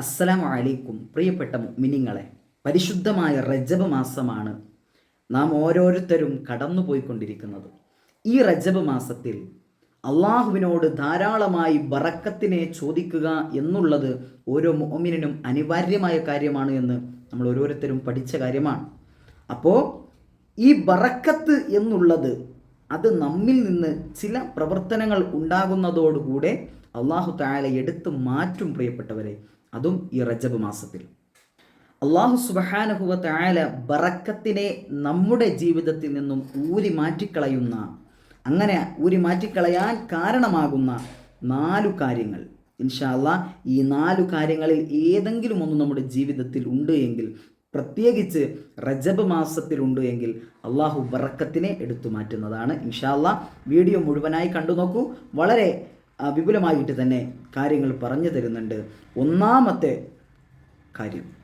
അസ്സലാമു അലൈക്കും. പ്രിയപ്പെട്ട മിനിങ്ങളെ പരിശുദ്ധമായ റജബ് മാസമാണ് നാം ഓരോരുത്തരും കടന്നു പോയിക്കൊണ്ടിരിക്കുന്നത്. ഈ റജബ് മാസത്തിൽ അള്ളാഹുവിനോട് ധാരാളമായി ബറക്കത്തിനെ ചോദിക്കുക എന്നുള്ളത് ഓരോ മോമിനും അനിവാര്യമായ കാര്യമാണ് എന്ന് നമ്മൾ ഓരോരുത്തരും പഠിച്ച കാര്യമാണ്. അപ്പോൾ ഈ ബറക്കത്ത് എന്നുള്ളത് അത് നമ്മിൽ നിന്ന് ചില പ്രവർത്തനങ്ങൾ ഉണ്ടാകുന്നതോടുകൂടെ അള്ളാഹു താഴെ എടുത്തു മാറ്റും പ്രിയപ്പെട്ടവരെ. അതും ഈ റജബ് മാസത്തിൽ. അള്ളാഹു സുബഹാനഹുവ താല ബറക്കത്തിനെ നമ്മുടെ ജീവിതത്തിൽ നിന്നും ഊരി മാറ്റിക്കളയുന്ന അങ്ങനെ ഊരി മാറ്റിക്കളയാൻ കാരണമാകുന്ന നാലു കാര്യങ്ങൾ. ഇൻഷാല്ല ഈ നാലു കാര്യങ്ങളിൽ ഏതെങ്കിലും ഒന്ന് നമ്മുടെ ജീവിതത്തിൽ ഉണ്ട് എങ്കിൽ പ്രത്യേകിച്ച് റജബ് മാസത്തിലുണ്ട് എങ്കിൽ അള്ളാഹു ബറക്കത്തിനെ എടുത്തു മാറ്റുന്നതാണ്. ഇൻഷാല്ല വീഡിയോ മുഴുവനായി കണ്ടു നോക്കൂ. വളരെ വിപുലമായിട്ട് തന്നെ കാര്യങ്ങൾ പറഞ്ഞു തരുന്നുണ്ട്. ഒന്നാമത്തെ കാര്യം.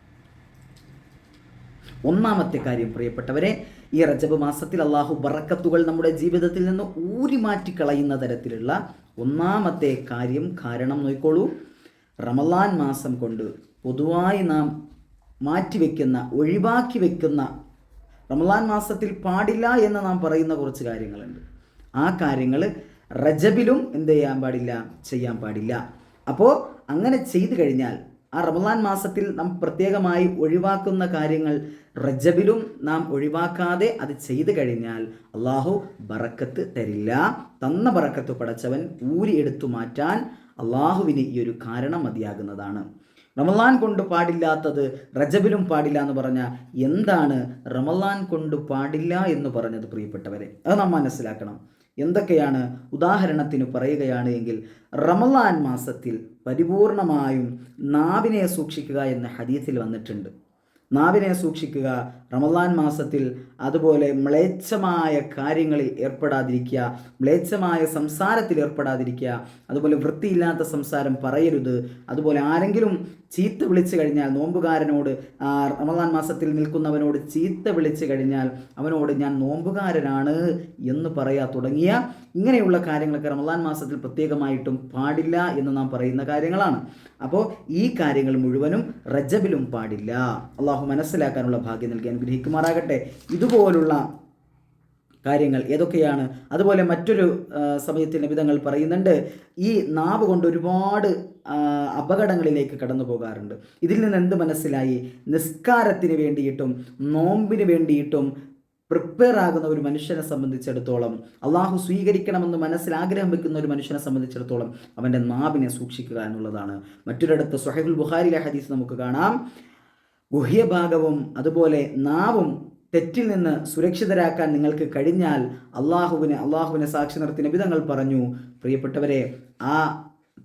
ഒന്നാമത്തെ കാര്യം പ്രിയപ്പെട്ടവരെ ഈ റജബ് മാസത്തിൽ അള്ളാഹു ബറക്കത്തുകൾ നമ്മുടെ ജീവിതത്തിൽ നിന്ന് ഊരി മാറ്റിക്കളയുന്ന തരത്തിലുള്ള ഒന്നാമത്തെ കാര്യം കാരണം നോക്കോളൂ റമലാൻ മാസം കൊണ്ട് പൊതുവായി നാം മാറ്റിവെക്കുന്ന ഒഴിവാക്കി വെക്കുന്ന റമലാൻ മാസത്തിൽ പാടില്ല എന്ന് നാം പറയുന്ന കുറച്ച് കാര്യങ്ങളുണ്ട്. ആ കാര്യങ്ങൾ റജബിലും എന്ത് ചെയ്യാൻ പാടില്ല ചെയ്യാൻ പാടില്ല. അപ്പോൾ അങ്ങനെ ചെയ്തു കഴിഞ്ഞാൽ ആ റമദാൻ മാസത്തിൽ നാം പ്രത്യേകമായി ഒഴിവാക്കുന്ന കാര്യങ്ങൾ റജബിലും നാം ഒഴിവാക്കാതെ അത് ചെയ്തു കഴിഞ്ഞാൽ അള്ളാഹു ബറക്കത്ത് തരില്ല. തന്ന ബറക്കത്ത് പടച്ചവൻ ഊരി എടുത്തു മാറ്റാൻ അള്ളാഹുവിന് ഈ ഒരു കാരണം മതിയാകുന്നതാണ്. റമലാൻ കൊണ്ട് പാടില്ലാത്തത് റജബിലും പാടില്ല എന്ന് പറഞ്ഞ എന്താണ് റമലാൻ കൊണ്ട് പാടില്ല എന്ന് പറഞ്ഞത് പ്രിയപ്പെട്ടവരെ? അത് നാം മനസ്സിലാക്കണം. എന്തൊക്കെയാണ് ഉദാഹരണത്തിന് പറയുകയാണ് എങ്കിൽ റമലാൻ മാസത്തിൽ പരിപൂർണമായും നാവിനെ സൂക്ഷിക്കുക എന്ന ഹദീസിൽ വന്നിട്ടുണ്ട്. നാവിനെ സൂക്ഷിക്കുക റമലാൻ മാസത്തിൽ അതുപോലെ മ്ലേച്ഛമായ കാര്യങ്ങളിൽ ഏർപ്പെടാതിരിക്കുക മ്ലേച്ഛമായ സംസാരത്തിൽ ഏർപ്പെടാതിരിക്കുക അതുപോലെ വൃത്തിയില്ലാത്ത സംസാരം പറയരുത് അതുപോലെ ആരെങ്കിലും ചീത്ത വിളിച്ചു കഴിഞ്ഞാൽ നോമ്പുകാരനോട് റമദാൻ മാസത്തിൽ നിൽക്കുന്നവനോട് ചീത്ത വിളിച്ചു കഴിഞ്ഞാൽ അവനോട് ഞാൻ നോമ്പുകാരനാണ് എന്ന് പറയാ തുടങ്ങിയ ഇങ്ങനെയുള്ള കാര്യങ്ങളൊക്കെ റമദാൻ മാസത്തിൽ പ്രത്യേകമായിട്ടും പാടില്ല എന്ന് നാം പറയുന്ന കാര്യങ്ങളാണ്. അപ്പോൾ ഈ കാര്യങ്ങൾ മുഴുവനും റജബിലും പാടില്ല. അള്ളാഹു മനസ്സിലാക്കാനുള്ള ഭാഗ്യം നൽകി അനുഗ്രഹിക്കുമാറാകട്ടെ. ഇതുപോലുള്ള കാര്യങ്ങൾ ഏതൊക്കെയാണ്? അതുപോലെ മറ്റൊരു സമയത്തിൽ നിബിധങ്ങൾ പറയുന്നുണ്ട് ഈ നാവ് കൊണ്ട് ഒരുപാട് അപകടങ്ങളിലേക്ക് കടന്നു പോകാറുണ്ട്. ഇതിൽ നിന്ന് എന്ത് മനസ്സിലായി? നിസ്കാരത്തിന് വേണ്ടിയിട്ടും നോമ്പിന് വേണ്ടിയിട്ടും പ്രിപ്പയർ ആകുന്ന ഒരു മനുഷ്യനെ സംബന്ധിച്ചിടത്തോളം അള്ളാഹു സ്വീകരിക്കണമെന്ന് മനസ്സിൽ ആഗ്രഹം വെക്കുന്ന ഒരു മനുഷ്യനെ സംബന്ധിച്ചിടത്തോളം അവന്റെ നാവിനെ സൂക്ഷിക്കുക എന്നുള്ളതാണ്. മറ്റൊരിടത്ത് സുഹൈബുൽ ബുഹാരിലെ ഹദീസ് നമുക്ക് കാണാം. ഗുഹ്യഭാഗവും അതുപോലെ നാവും തെറ്റിൽ നിന്ന് സുരക്ഷിതരാക്കാൻ നിങ്ങൾക്ക് കഴിഞ്ഞാൽ അള്ളാഹുവിനെ അള്ളാഹുവിനെ സാക്ഷി നിർത്തി നബിതങ്ങൾ പറഞ്ഞു പ്രിയപ്പെട്ടവരെ ആ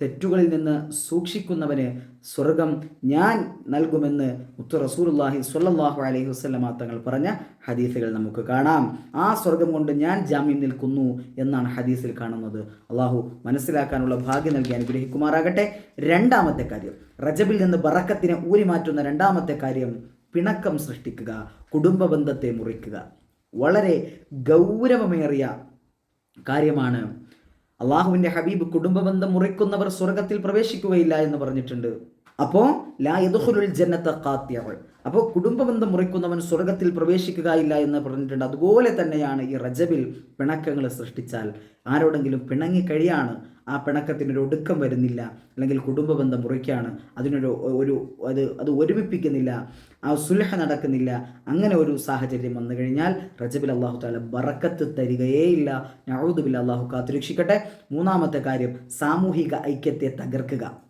തെറ്റുകളിൽ നിന്ന് സൂക്ഷിക്കുന്നവന് സ്വർഗം ഞാൻ നൽകുമെന്ന് മുത്തു റസൂലുള്ളാഹി സ്വല്ലല്ലാഹു അലൈഹി വസല്ലമ തങ്ങൾ പറഞ്ഞ ഹദീസുകൾ നമുക്ക് കാണാം. ആ സ്വർഗം കൊണ്ട് ഞാൻ ജാമ്യം നിൽക്കുന്നു എന്നാണ് ഹദീസിൽ കാണുന്നത്. അള്ളാഹു മനസ്സിലാക്കാനുള്ള ഭാഗ്യം നൽകി അനുഗ്രഹിക്കുമാറാകട്ടെ. രണ്ടാമത്തെ കാര്യം റജബിൽ നിന്ന് ബറക്കത്തിനെ ഊരി മാറ്റുന്ന രണ്ടാമത്തെ കാര്യം പിണക്കം സൃഷ്ടിക്കുക കുടുംബ ബന്ധത്തെ മുറിക്കുക. വളരെ ഗൗരവമേറിയ കാര്യമാണ്. അള്ളാഹുവിന്റെ ഹബീബ് കുടുംബബന്ധം മുറിക്കുന്നവർ സ്വർഗത്തിൽ പ്രവേശിക്കുകയില്ല എന്ന് പറഞ്ഞിട്ടുണ്ട്. അപ്പോൾ ലാ യദുഹുലുൽ ജന്നത്ത ഖാത്തിയവൾ അപ്പോൾ കുടുംബബന്ധം മുറിക്കുന്നവൻ സ്വർഗത്തിൽ പ്രവേശിക്കുക ഇല്ല എന്ന് പറഞ്ഞിട്ടുണ്ട്. അതുപോലെ തന്നെയാണ് ഈ റജബിൽ പിണക്കങ്ങൾ സൃഷ്ടിച്ചാൽ ആരോടെങ്കിലും പിണങ്ങി കഴിയാണ്. ആ പിണക്കത്തിനൊരു ഒടുക്കം വരുന്നില്ല. അല്ലെങ്കിൽ കുടുംബ ബന്ധം മുറിക്കുകയാണ് അതിനൊരു ഒരു അത് അത് ഒരുമിപ്പിക്കുന്നില്ല. ആ സുലഹ നടക്കുന്നില്ല. അങ്ങനെ ഒരു സാഹചര്യം വന്നു കഴിഞ്ഞാൽ റജബിൽ അള്ളാഹു താല ബറക്കത്ത് തരികയേയില്ല. നഴുതുബിൽ അള്ളാഹു കാത്തുരക്ഷിക്കട്ടെ. മൂന്നാമത്തെ കാര്യം സാമൂഹിക ഐക്യത്തെ തകർക്കുക.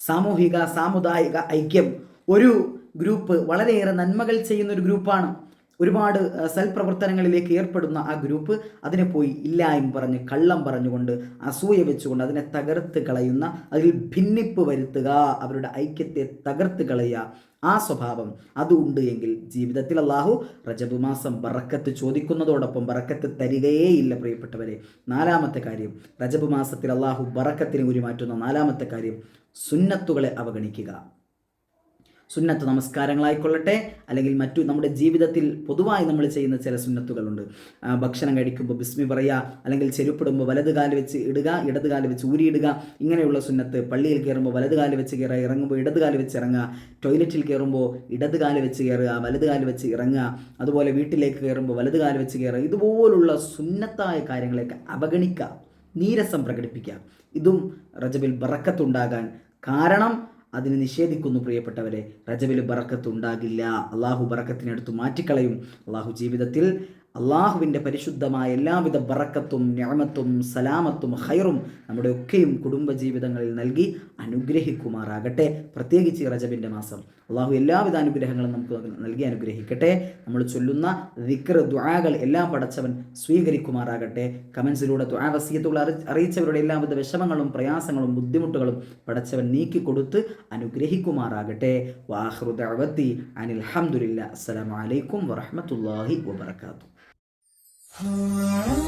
സാമൂഹിക സാമുദായിക ഐക്യം ഒരു ഗ്രൂപ്പ് വളരെയേറെ നന്മകൾ ചെയ്യുന്ന ഒരു ഗ്രൂപ്പാണ്. ഒരുപാട് പ്രവർത്തനങ്ങളിലേക്ക് ഏർപ്പെടുന്ന ആ ഗ്രൂപ്പ് അതിനെ പോയി ഇല്ലായ്മ പറഞ്ഞ് കള്ളം പറഞ്ഞുകൊണ്ട് അസൂയ വെച്ചുകൊണ്ട് അതിനെ തകർത്ത് കളയുന്ന അതിൽ ഭിന്നിപ്പ് വരുത്തുക അവരുടെ ഐക്യത്തെ തകർത്ത് കളയുക ആ സ്വഭാവം അതുണ്ട് എങ്കിൽ ജീവിതത്തിൽ അള്ളാഹു റജബ് മാസം ബറക്കത്ത് ചോദിക്കുന്നതോടൊപ്പം ബറക്കത്ത് തരികയേയില്ല പ്രിയപ്പെട്ടവരെ. നാലാമത്തെ കാര്യം റജബ് മാസത്തിൽ അള്ളാഹു ബറക്കത്തിന് ഉരുമാറ്റുന്ന നാലാമത്തെ കാര്യം സുന്നത്തുകളെ അവഗണിക്കുക. സുന്നത്ത് നമസ്കാരങ്ങളായിക്കൊള്ളട്ടെ. അല്ലെങ്കിൽ മറ്റു നമ്മുടെ ജീവിതത്തിൽ പൊതുവായി നമ്മൾ ചെയ്യുന്ന ചില സുന്നത്തുകളുണ്ട്. ഭക്ഷണം കഴിക്കുമ്പോൾ ബിസ്മി പറയുക അല്ലെങ്കിൽ ചെരുപ്പിടുമ്പോൾ വലത് കാൽ വെച്ച് ഇടുക ഇടത് കാൽ വെച്ച് ഊരിയിടുക ഇങ്ങനെയുള്ള സുന്നത്ത് പള്ളിയിൽ കയറുമ്പോൾ വലത് കാൽ വെച്ച് കയറുക ഇറങ്ങുമ്പോൾ ഇടത് കാൽ വെച്ച് ഇറങ്ങുക ടോയ്ലറ്റിൽ കയറുമ്പോൾ ഇടത് കാൽ വെച്ച് കയറുക വലത് കാൽ വെച്ച് ഇറങ്ങുക അതുപോലെ വീട്ടിലേക്ക് കയറുമ്പോൾ വലത് കാൽ വെച്ച് കയറുക ഇതുപോലുള്ള സുന്നത്തായ കാര്യങ്ങളെയൊക്കെ അവഗണിക്കുക നീരസം പ്രകടിപ്പിക്കുക ഇതും റജബിൽ ബറക്കത്തുണ്ടാകാൻ കാരണം അതിന് നിഷേധിക്കുന്നു പ്രിയപ്പെട്ടവരെ. റജബിൽ ബറക്കത്തുണ്ടാകില്ല അള്ളാഹു ബറക്കത്തിനെടുത്ത് മാറ്റിക്കളയും. അള്ളാഹു ജീവിതത്തിൽ അള്ളാഹുവിന്റെ പരിശുദ്ധമായ എല്ലാവിധ ബറക്കത്തും ഞാമത്തും സലാമത്തും ഹൈറും നമ്മുടെ ഒക്കെയും കുടുംബജീവിതങ്ങളിൽ നൽകി അനുഗ്രഹിക്കുമാറാകട്ടെ. പ്രത്യേകിച്ച് റജബിന്റെ മാസം. അള്ളാഹു എല്ലാവിധ അനുഗ്രഹങ്ങളും നമുക്ക് നൽകി അനുഗ്രഹിക്കട്ടെ. നമ്മൾ ചൊല്ലുന്ന ദിക്ർ ദ്വാകൾ എല്ലാം പടച്ചവൻ സ്വീകരിക്കുമാറാകട്ടെ. കമൻസിലൂടെ ദുആ വസീയത്തുകൾ അറി അറിയിച്ചവരുടെ എല്ലാവിധ വിഷമങ്ങളും പ്രയാസങ്ങളും ബുദ്ധിമുട്ടുകളും പടച്ചവൻ നീക്കിക്കൊടുത്ത് അനുഗ്രഹിക്കുമാറാകട്ടെ. വാഹ്റു ദഅവത്തി അനിൽ ഹംദുലില്ല അസ്സലാമലൈക്കും അലൈക്കും വറഹ്മത്തുള്ളാഹി Música